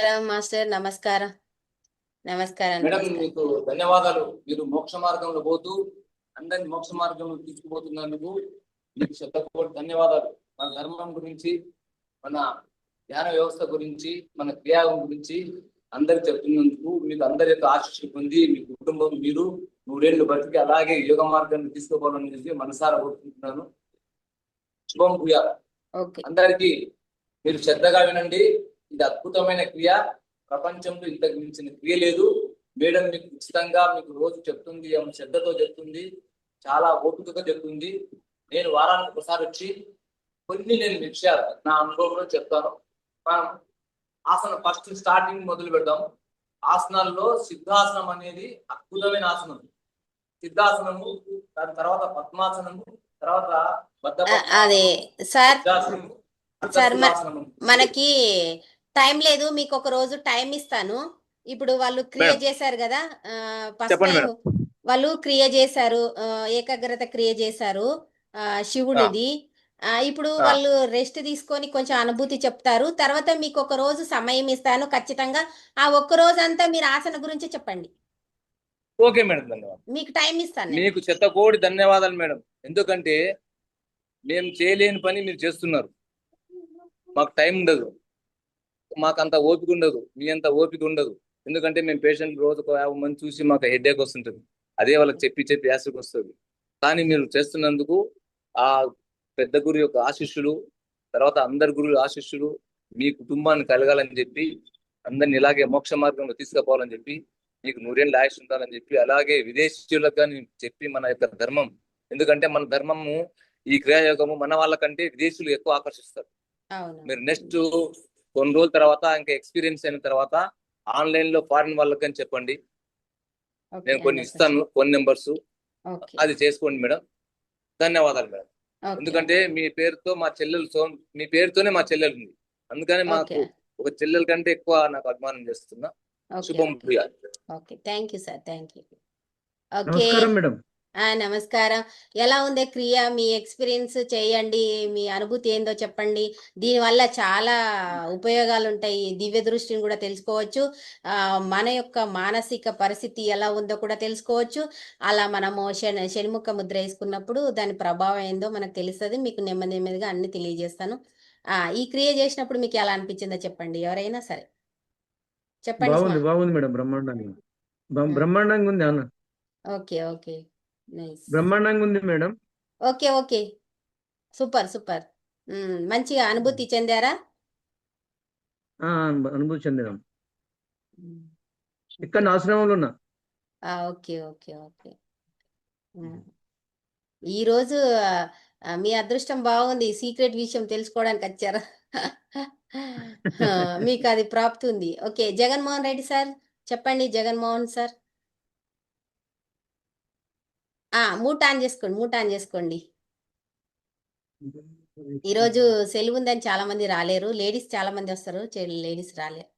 నమస్కారం మాస్టర్. నమస్కారం. నమస్కారం. మేడం. మీకు ధన్యవాదాలు. మీరు మోక్ష మార్గంలో పోతూ అందరిని మోక్ష మార్గంలో తీసుకుపోతున్నందుకు మీకు శతకోటి ధన్యవాదాలు. మన ధర్మం గురించి మన ధ్యాన వ్యవస్థ గురించి మన క్రియాగం గురించి అందరికి చెప్తున్నందుకు మీకు అందరి యొక్క ఆశీస్సు పొంది మీ కుటుంబం మీరు నూరేళ్ళు బతికి అలాగే యోగ మార్గాన్ని తీసుకోవాలని చెప్పి మనసారా కోరుకుంటున్నాను. శుభం భూయా. అందరికీ మీరు శ్రద్ధగా వినండి. ఇది అద్భుతమైన క్రియ. ప్రపంచంలో ఇంతకు మించిన క్రియ లేదు. మేడం మీకు ఉచితంగా మీకు రోజు చెప్తుంది ఆమె శ్రద్ధతో చెప్తుంది చాలా ఓపికగా చెప్తుంది. నేను వారానికి ఒకసారి వచ్చి కొన్ని నేను విషయాలు నా అనుభవంలో చెప్తాను. మనం ఆసనం ఫస్ట్ స్టార్టింగ్ మొదలు పెడదాం. ఆసనాల్లో సిద్ధాసనం అనేది అద్భుతమైన ఆసనం. సిద్ధాసనము దాని తర్వాత పద్మాసనము తర్వాత అదే సార్. మనకి టైం లేదు మీకు ఒక రోజు టైం ఇస్తాను. ఇప్పుడు వాళ్ళు క్రియ. చేశారు కదా time వాళ్ళు క్రియ చేశారు ఏకాగ్రత క్రియ చేశారు శివుడిది. ఇప్పుడు. వాళ్ళు రెస్ట్ తీసుకొని కొంచెం అనుభూతి చెప్తారు. తర్వాత మీకు ఒక రోజు సమయం ఇస్తాను ఖచ్చితంగా. ఆ ఒక్క రోజు అంతా మీరు ఆసన గురించి చెప్పండి. ఓకే మేడం ధన్యవాదాలు. మీకు టైం ఇస్తాను. మీకు చెత్తకోడి ధన్యవాదాలు మేడం. ఎందుకంటే మేము చేయలేని పని మీరు చేస్తున్నారు. మాకు టైం ఉండదు. మాకు అంత ఓపిక ఉండదు మీ అంత ఓపిక ఉండదు. ఎందుకంటే మేము పేషెంట్ రోజు ఒక యాభై మంది చూసి మాకు హెడేక్ వస్తుంటుంది. అదే వాళ్ళకి చెప్పి చెప్పి యాసిడ్ వస్తుంది. కానీ మీరు చేస్తున్నందుకు ఆ పెద్ద గురు యొక్క ఆశిష్యులు తర్వాత అందరి గురువుల ఆశిష్యులు మీ కుటుంబాన్ని కలగాలని చెప్పి అందరిని ఇలాగే మోక్ష మార్గంలో తీసుకుపోవాలని చెప్పి మీకు నూరేళ్ళు ఆయుష్ ఉండాలని చెప్పి అలాగే విదేశీయులకు కానీ చెప్పి మన యొక్క ధర్మం. ఎందుకంటే మన ధర్మము ఈ క్రియాయోగము మన వాళ్ళకంటే విదేశీయులు ఎక్కువ ఆకర్షిస్తారు. మీరు నెక్స్ట్ కొన్ని రోజుల తర్వాత ఇంకా ఎక్స్పీరియన్స్ అయిన తర్వాత ఆన్లైన్లో ఫారిన్ వాళ్ళకి అని చెప్పండి నేను కొన్ని. ఇస్తాను ఫోన్ నెంబర్స్. ఓకే. అది చేసుకోండి మేడం. ధన్యవాదాలు మేడం. ఎందుకంటే మీ పేరుతో మా చెల్లెలు సో మీ పేరుతోనే మా చెల్లెలు ఉంది. అందుకని మాకు ఒక చెల్లెల కంటే ఎక్కువ నాకు అభిమానం చేస్తున్నా శుభం okay. భూయా okay thank you sir thank you okay. నమస్కారం మేడం. నమస్కారం. ఎలా ఉంది క్రియ? మీ ఎక్స్పీరియన్స్ చేయండి. మీ అనుభూతి ఏందో చెప్పండి. దీనివల్ల చాలా ఉపయోగాలు ఉంటాయి దివ్య దృష్టిని కూడా తెలుసుకోవచ్చు. ఆ, మన యొక్క మానసిక పరిస్థితి ఎలా ఉందో కూడా తెలుసుకోవచ్చు. అలా మనము శని షణ్ముఖ ముద్ర వేసుకున్నప్పుడు దాని ప్రభావం ఏందో మనకు తెలుస్తుంది. మీకు నెమ్మది నెమ్మదిగా అన్ని తెలియజేస్తాను. ఆ, ఈ క్రియ చేసినప్పుడు మీకు ఎలా అనిపించిందో చెప్పండి. ఎవరైనా సరే. చెప్పండి బాగుంది బాగుంది మేడం బ్రహ్మాండంగా. బ్రహ్మాండంగా ఉంది అన్న. Okay okay. బ్రహ్మాండంగా ఉంది madam. Okay okay. Super super. మంచిగా అనుభూతి చెందారా? అనుభూతి చెందినాం మ్మ్. ఇక్కడ ఆశ్రమంలో ఉన్నా. ఆ, ఓకే ఓకే ఓకే. ఈరోజు మీ అదృష్టం బాగుంది. సీక్రెట్ విషయం తెలుసుకోవడానికి వచ్చారా? మీకు అది ప్రాప్తి ఉంది. ఓకే జగన్మోహన్ రెడ్డి సార్ చెప్పండి జగన్మోహన్ సార్. మూట్ ఆన్ చేసుకోండి మూట్ ఆన్ చేసుకోండి. ఈరోజు సెలవు ఉందని చాలా మంది రాలేరు లేడీస్ చాలా మంది వస్తారు లేడీస్ రాలేరు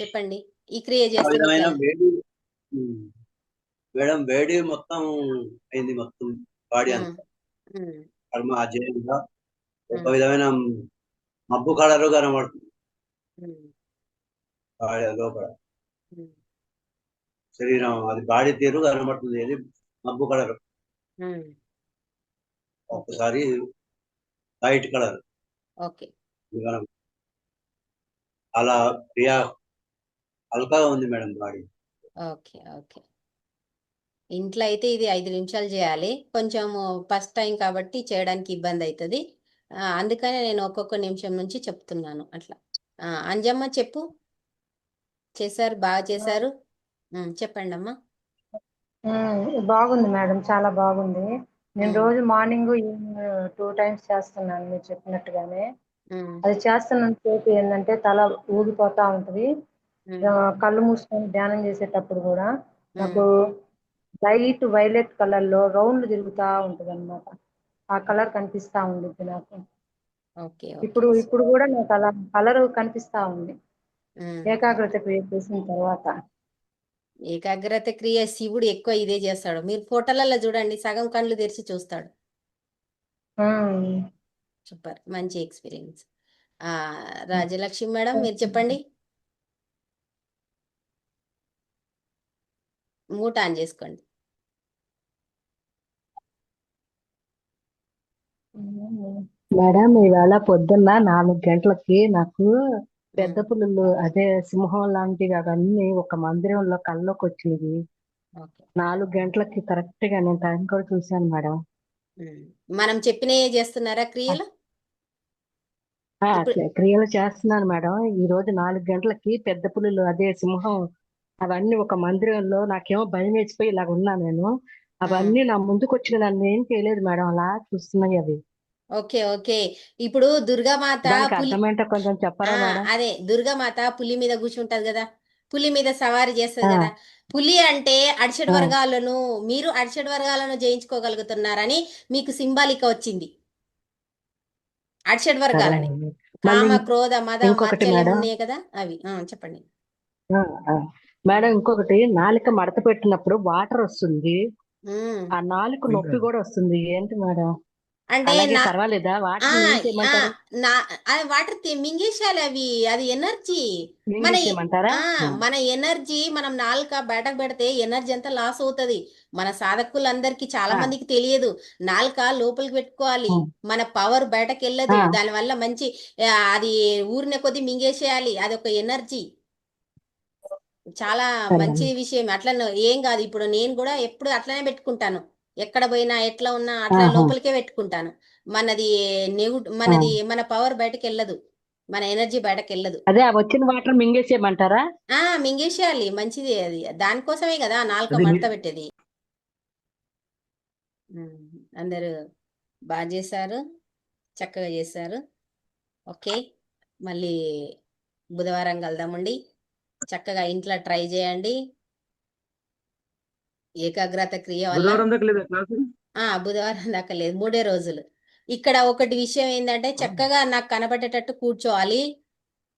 చెప్పండి ఈ క్రియ. మేడం వేడి మొత్తం అయింది మొత్తం బాడీ అంతా. కర్మ అజయంగా ఒక విధమైన మబ్బు కలరు కనబడుతుంది. లోపల. శరీరం అది బాడీ తీరు కనబడుతుంది అది మబ్బు కలర్. ఉమ్. ఒక్కసారి వైట్ కలర్. ఓకే. అలా క్రియా హల్కాగా ఉంది మేడం బాడీ. Okay okay. ఇంట్లో అయితే ఇది ఐదు నిమిషాలు చేయాలి. కొంచెం ఫస్ట్ టైం కాబట్టి చేయడానికి ఇబ్బంది అవుతుంది. అందుకనే నేను ఒక్కొక్క నిమిషం నుంచి చెప్తున్నాను అట్లా. అంజమ్మ చెప్పు. చేశారు బాగా చేశారు. చెప్పండి అమ్మా. బాగుంది మేడం చాలా బాగుంది. నేను రోజు మార్నింగ్ ఈవినింగ్ టూ టైమ్స్ చేస్తున్నాను మీరు చెప్పినట్టుగానే. అది చేస్తున్నంతసేపు ఏంటంటే తల ఊగిపోతా ఉంటది. కళ్ళు మూసుకొని ధ్యానం చేసేటప్పుడు కూడా నాకు లైట్ వైలెట్ కలర్లో రౌండ్ తిరుగుతా ఉంటది అనమాట ఆ కలర్ కనిపిస్తా ఉండిద్ది నాకు. ఓకే ఇప్పుడు ఇప్పుడు కూడా నాకు అలా కలర్ కనిపిస్తా ఉంది. ఏకాగ్రత క్రియ చేసిన తర్వాత. ఏకాగ్రత క్రియ శివుడు ఎక్కువ ఇదే చేస్తాడు. మీరు ఫోటోలలో చూడండి సగం కళ్ళు తెరిచి చూస్తాడు. సూపర్ మంచి ఎక్స్పీరియన్స్. ఆ రాజలక్ష్మి మేడం మీరు చెప్పండి. మూట ఆన్ చేసుకోండి. మేడం ఈవేళ పొద్దున్న నాలుగు గంటలకి నాకు పెద్ద పులులు అదే సింహం లాంటివి అవన్నీ ఒక మందిరంలో కల్లోకి వచ్చినవి ఓకే. నాలుగు గంటలకి కరెక్ట్గా నేను టైం కూడా చూశాను మేడం. మనం చెప్పినవి చేస్తున్నారా క్రియలు? ఆ, ఇప్పుడు- చే- క్రియలు చేస్తున్నాను మేడం. ఈ రోజు నాలుగు గంటలకి పెద్ద పులులు అదే సింహం అవన్నీ ఒక మందిరంలో నాకేమో భయం వేసిపోయి ఇలాగ ఉన్నా నేను. అవన్నీ నా ముందుకు వచ్చిన నన్ను ఏం చేయలేదు మేడం. అలా చూస్తున్నాయి అవి. ఓకే ఓకే ఇప్పుడు దుర్గామాత అర్థమేంటో కొంచెం చెప్పరా మేడం అదే దుర్గామాత పులి మీద కూర్చుంటది కదా పులి మీద సవారీ చేస్తది. కదా పులి అంటే అడిషడ్. వర్గాలను మీరు అడిషడ్ వర్గాలను జయించుకోగలుగుతున్నారని మీకు సింబాలిక వచ్చింది అడిషడ్ వర్గాలని. కామ క్రోధ మద. ఉన్నాయి కదా అవి ఆ, చెప్పండి. మేడం ఇంకొకటి నాలుక మడత పెట్టినప్పుడు వాటర్ వస్తుంది. ఆ నాలుక నొప్పి కూడా వస్తుంది ఏంటి మేడం అంటే పర్వాలేదా? వాటర్ మింగేసేయాలి అవి అది ఎనర్జీ. మన మన ఎనర్జీ మనం నాలుక బయటకు పెడితే ఎనర్జీ అంతా లాస్ అవుతది. మన సాధకులందరికీ చాలా. మందికి తెలియదు. నాలుక లోపలికి పెట్టుకోవాలి. మన పవర్ బయటకు వెళ్ళదు. ఆ. దానివల్ల మంచి అది ఊరిన కొద్ది మింగేసేయాలి. అది ఒక ఎనర్జీ. చాలా మంచి విషయం అట్లా ఏం కాదు. ఇప్పుడు నేను కూడా ఎప్పుడు అట్లనే పెట్టుకుంటాను. ఎక్కడ పోయినా ఎట్లా ఉన్నా అట్లా. లోపలికే పెట్టుకుంటాను. మనది నెగు మనది మన పవర్ బయటకు వెళ్ళదు మన ఎనర్జీ బయటకు వెళ్ళదు అదే వచ్చిన వాటర్ మింగేసేయమంటారా? ఆ మింగేసేయాలి. మంచిది అది. దానికోసమే కదా నాలుక అది మీ- మడత పెట్టేది అందరూ బాగా చేశారు. చక్కగా చేశారు. ఓకే. మళ్ళీ బుధవారం కలుద్దామండి. చక్కగా ఇంట్లో ట్రై చేయండి. ఏకాగ్రత క్రియ వల్ల బుధవారం దాకా లేదా క్లాసు? ఆ బుధవారం దాకా లేదు. మూడే రోజులు. ఇక్కడ ఒకటి విషయం ఏంటంటే చక్కగా నాకు కనబడేటట్టు కూర్చోవాలి.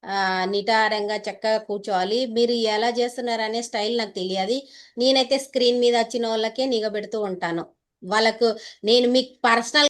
ఆ నిటారంగా చక్కగా కూర్చోవాలి. మీరు ఎలా చేస్తున్నారు అనే స్టైల్ నాకు తెలియదు. నేనైతే స్క్రీన్ మీద వచ్చిన వాళ్ళకే నిగబెడుతూ ఉంటాను. వాళ్ళకు నేను మీకు పర్సనల్